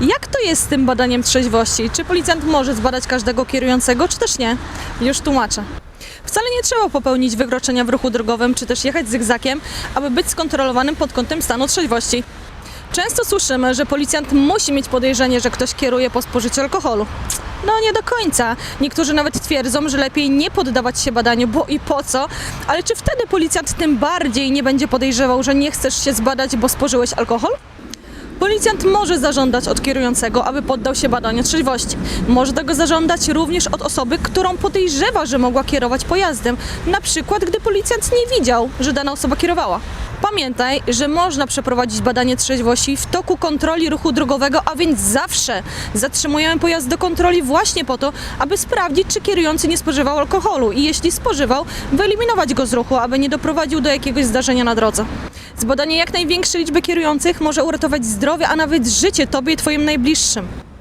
Jak to jest z tym badaniem trzeźwości? Czy policjant może zbadać każdego kierującego, czy też nie? Już tłumaczę. Wcale nie trzeba popełnić wykroczenia w ruchu drogowym, czy też jechać zygzakiem, aby być skontrolowanym pod kątem stanu trzeźwości. Często słyszymy, że policjant musi mieć podejrzenie, że ktoś kieruje po spożyciu alkoholu. No nie do końca. Niektórzy nawet twierdzą, że lepiej nie poddawać się badaniu, bo i po co? Ale czy wtedy policjant tym bardziej nie będzie podejrzewał, że nie chcesz się zbadać, bo spożyłeś alkohol? Policjant może zażądać od kierującego, aby poddał się badaniu trzeźwości. Może tego zażądać również od osoby, którą podejrzewa, że mogła kierować pojazdem, na przykład gdy policjant nie widział, że dana osoba kierowała. Pamiętaj, że można przeprowadzić badanie trzeźwości w toku kontroli ruchu drogowego, a więc zawsze zatrzymujemy pojazd do kontroli właśnie po to, aby sprawdzić, czy kierujący nie spożywał alkoholu i jeśli spożywał, wyeliminować go z ruchu, aby nie doprowadził do jakiegoś zdarzenia na drodze. Zbadanie jak największej liczby kierujących może uratować zdrowie, a nawet życie Tobie i Twoim najbliższym.